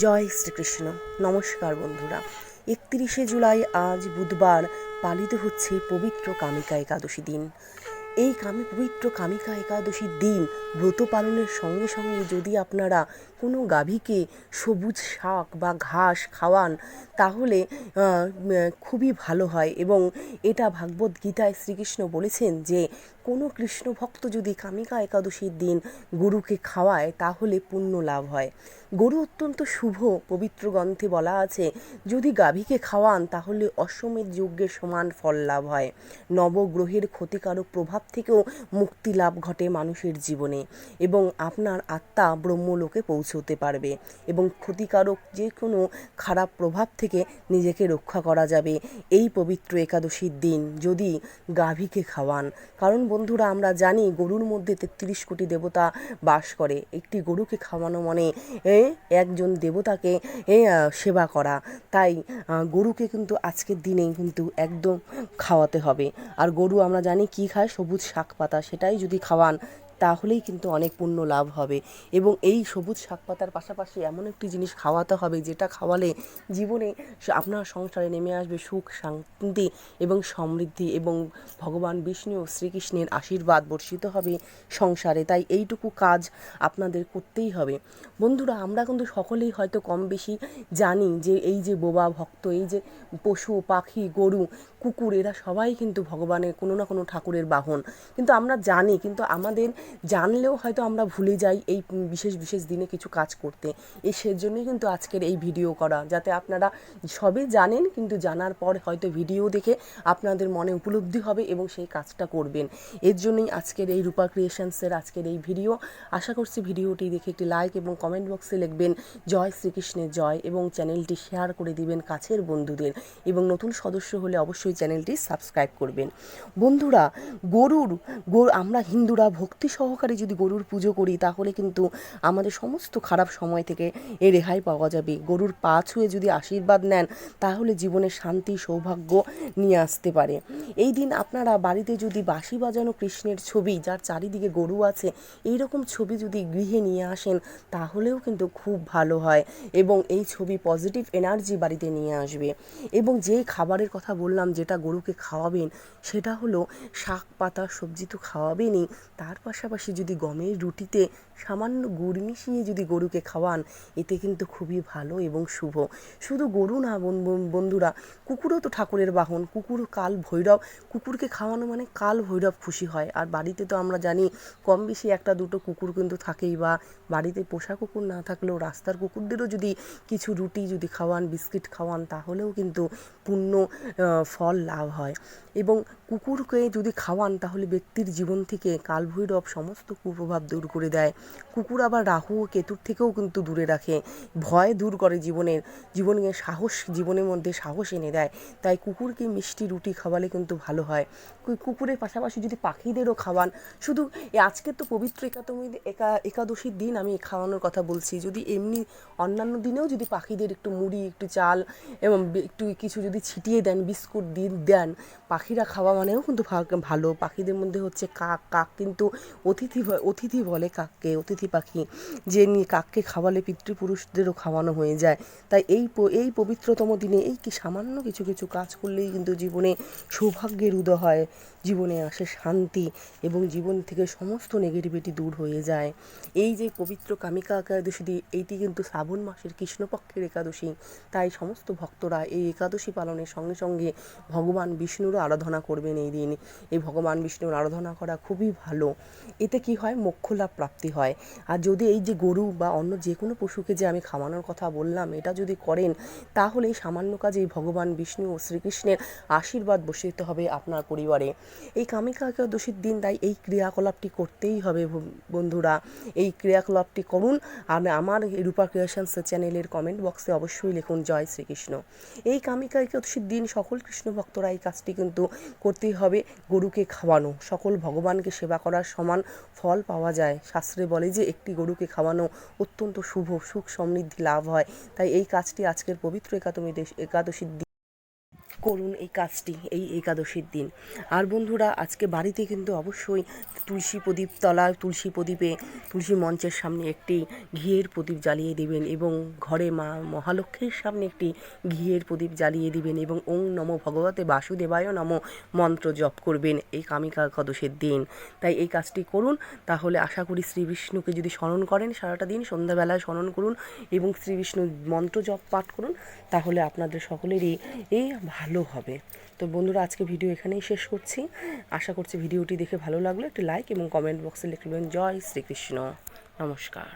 জয় শ্রীকৃষ্ণ। নমস্কার বন্ধুরা। একত্রিশে জুলাই আজ বুধবার পালিত হচ্ছে পবিত্র কামিকা একাদশী দিন। এই কামি পবিত্র কামিকা একাদশীর দিন ব্রত পালনের সঙ্গে সঙ্গে যদি আপনারা কোনো গাভীকে সবুজ শাক বা ঘাস খাওয়ান, তাহলে খুবই ভালো হয় এবং এটা ভাগবত গীতায় শ্রীকৃষ্ণ বলেছেন যে, কোনো কৃষ্ণ ভক্ত যদি কামিকা একাদশীর দিন গরুকে খাওয়ায়, তাহলে পুণ্য লাভ হয়। গরু অত্যন্ত শুভ, পবিত্র গ্রন্থে বলা আছে, যদি গাভীকে খাওয়ান, তাহলে অশ্বমেধ যজ্ঞের সমান ফল লাভ হয়। নবগ্রহের ক্ষতিকারক প্রভাব থেকেও মুক্তি লাভ ঘটে মানুষের জীবনে এবং আপনার আত্মা ব্রহ্মলোকে পৌঁছতে পারবে এবং ক্ষতিকারক যে কোনো খারাপ প্রভাব থেকে নিজেকে রক্ষা করা যাবে। এই পবিত্র একাদশীর দিন যদি গাভীকে খাওয়ান, কারণ বন্ধুরা আমরা জানি গরুর মধ্যে তেত্রিশ কোটি দেবতা বাস করে। একটি গরুকে খাওয়ানো মানে একজন দেবতাকে সেবা করা। তাই গরুকে কিন্তু আজকের দিনে কিন্তু একদম খাওয়াতে হবে। আর গরু আমরা জানি কী খায়? সবুজ শাক পাতা, সেটাই যদি খাওয়ান তাহলেই কিন্তু অনেক পুণ্য লাভ হবে। এবং এই সবুজ শাক পাতার পাশাপাশি এমন একটি জিনিস খাওয়াতে হবে, যেটা খাওয়ালে জীবনে আপনার সংসারে নেমে আসবে সুখ, শান্তি এবং সমৃদ্ধি এবং ভগবান বিষ্ণু ও শ্রীকৃষ্ণের আশীর্বাদ বর্ষিত হবে সংসারে। তাই এইটুকু কাজ আপনাদের করতেই হবে। বন্ধুরা, আমরা কিন্তু সকলেই হয়তো কম বেশি জানি যে এই যে বোবা ভক্ত, এই যে পশু, পাখি, গরু, কুকুর, এরা সবাই কিন্তু ভগবানের কোনো না কোনো ঠাকুরের বাহন। কিন্তু আমরা জানি, কিন্তু আমাদের জানলেও হয়তো আমরা ভুলে যাই এই বিশেষ বিশেষ দিনে কিছু কাজ করতে। এই সেজন্যই কিন্তু আজকের এই ভিডিও করা, যাতে আপনারা সবে জানেন কিন্তু জানার পর হয়তো ভিডিও দেখে আপনাদের মনে উপলব্ধি হবে এবং সেই কাজটা করবেন। এর জন্যই আজকের এই রূপা ক্রিয়েশনসের আজকের এই ভিডিও। আশা করছি ভিডিওটি দেখে একটি লাইক এবং কমেন্ট বক্সে লিখবেন, জয় শ্রীকৃষ্ণের জয় এবং চ্যানেলটি শেয়ার করে দিবেন কাছের বন্ধুদের এবং নতুন সদস্য হলে অবশ্যই চ্যানেলটি সাবস্ক্রাইব করবেন। বন্ধুরা, গরুর, গরু, আমরা হিন্দুরা ভক্তি সহকারে যদি গরুর পুজো করি, তাহলে কিন্তু আমাদের সমস্ত খারাপ সময় থেকে এ রেহাই পাওয়া যাবে। গরুর পা ছুঁয়ে যদি আশীর্বাদ নেন, তাহলে জীবনে শান্তি, সৌভাগ্য নিয়ে আসতে পারে। এই দিন আপনারা বাড়িতে যদি বাঁশি বাজানো কৃষ্ণের ছবি, যার চারিদিকে গরু আছে এই রকম ছবি যদি গৃহে নিয়ে আসেন, তাহলেও কিন্তু খুব ভালো হয় এবং এই ছবি পজিটিভ এনার্জি বাড়িতে নিয়ে আসবে। এবং যে খাবারের কথা বললাম, যেটা গরুকে খাওয়াবেন, সেটা হলো শাক, পাতা, সবজি তো খাওয়াবেনই, তার পাশাপাশি যদি গমের রুটিতে সামান্য গুড় মিশিয়ে যদি গরুকে খাওয়ান, এতে কিন্তু খুবই ভালো এবং শুভ। শুধু গরু না বন- বন- বন্ধুরা, কুকুরও তো ঠাকুরের বাহন। কুকুর কাল ভৈরব, কুকুরকে খাওয়ানো মানে কাল ভৈরব খুশি হয়। আর বাড়িতে তো আমরা জানি, কম বেশি একটা দুটো কুকুর কিন্তু থাকেই বা বাড়িতে পোষা কুকুর না থাকলেও রাস্তার কুকুরদেরও যদি কিছু রুটি যদি খাওয়ান, বিস্কিট খাওয়ান, তাহলেও কিন্তু পূর্ণ ফল লাভ হয়। এবং কুকুরকে যদি খাওয়ান, তাহলে ব্যক্তির জীবন থেকে কালভৈরব সমস্ত কুপ্রভাব দূর করে দেয়। কুকুর আবার রাহু ও কেতুর থেকেও কিন্তু দূরে রাখে। ভয় দূর করে জীবনের, জীবনে সাহস, জীবনের মধ্যে সাহস এনে দেয়। তাই কুকুরকে মিষ্টি রুটি খাওয়ালে কিন্তু ভালো হয়। কুকুরের পাশাপাশি যদি পাখিদেরও খাওয়ান, শুধু আজকে তো পবিত্র একাদমী একা, একাদশীর দিন, আমি খাওয়ানোর কথা বলছি। যদি এমনি অন্যান্য দিনেও যদি পাখিদের একটু মুড়ি, একটু চাল, এবং একটু কিছু যদি ছিটিয়ে দেন, বিস্কুট দিয়ে দেন পাখিরা খাওয়া মানেও কিন্তু ভালো। পাখিদের মধ্যে হচ্ছে কাক। কাক কিন্তু অতিথি অতিথি বলে কাককে, অতিথি পাখি। যে নিয়ে কাককে খাওয়ালে পিতৃপুরুষদেরও খাওয়ানো হয়ে যায়। তাই এই এই পবিত্রতম দিনে এই কি সামান্য কিছু কিছু কাজ করলেই কিন্তু জীবনে সৌভাগ্যের উদয় হয়। জীবনে আসে শান্তি এবং জীবন থেকে সমস্ত নেগেটিভিটি দূর হয়ে যায়। এই যে পবিত্র কামিকা একাদশী এইটি কিন্তু শ্রাবণ মাসের কৃষ্ণপক্ষের একাদশী। তাই সমস্ত ভক্তরা এই একাদশী পালনের সঙ্গে সঙ্গে ভগবান বিষ্ণুরও আরাধনা করবেন এই দিন। এই ভগবান বিষ্ণুর আরাধনা করা খুবই ভালো। এতে কি হয়? মোক্ষ লাভ প্রাপ্তি হয়। আর যদি এই যে গরু বা অন্য যে কোনো পশুকে যে আমি খাওয়ানোর কথা বললাম, এটা যদি করেন, তাহলে এই সামান্য কাজেই ভগবান বিষ্ণু ও শ্রীকৃষ্ণের আশীর্বাদ বসিত হবে আপনার পরিবারে। এই কামিকা একাদশীর দিন তাই এই ক্রিয়াকলাপটি করতেই হবে বন্ধুরা। এই ক্রিয়াকলাপটি করুন। আর আমার রূপা ক্রিয়েশনস চ্যানেলের কমেন্ট বক্সে অবশ্যই লিখুন, জয় শ্রীকৃষ্ণ। এই কামিকা একাদশীর দিন সকল কৃষ্ণ ভক্তরা এই কাজটি কিন্তু করতেই হবে গরুকে খাওয়ানো। সকল ভগবানকে সেবা করার সমান ফল পাওয়া যায়। শাস্ত্রে বলে যে, একটি গরুকে খাওয়ানো অত্যন্ত শুভ, সুখ সমৃদ্ধি লাভ হয়। তাই এই কাজটি আজকের পবিত্র একাদমী দেশ একাদশীর করুন এই কাজটি, এই একাদশীর দিন। আর বন্ধুরা, আজকে বাড়িতে কিন্তু অবশ্যই তুলসী প্রদীপ তলায় তুলসী প্রদীপে, তুলসী মঞ্চের সামনে একটি ঘিয়ের প্রদীপ জ্বালিয়ে দেবেন এবং ঘরে মা মহালক্ষ্মীর সামনে একটি ঘিয়ের প্রদীপ জ্বালিয়ে দিবেন এবং ওং নম ভগবতে বাসুদেবায় নম মন্ত্র জপ করবেন এই কামিকা একাদশীর দিন। তাই এই কাজটি করুন, তাহলে আশা করি শ্রী বিষ্ণুকে যদি স্মরণ করেন সারাটা দিন, সন্ধ্যাবেলায় স্মরণ করুন এবং শ্রী বিষ্ণুর মন্ত্র জপ পাঠ করুন, তাহলে আপনাদের সকলেরই এই ভালো হবে। তো বন্ধুরা, আজকে ভিডিও এখানেই শেষ করছি। আশা করছি ভিডিওটি দেখে ভালো লাগল। একটি লাইক এবং কমেন্ট বক্সে লিখবেন, জয় শ্রীকৃষ্ণ। নমস্কার।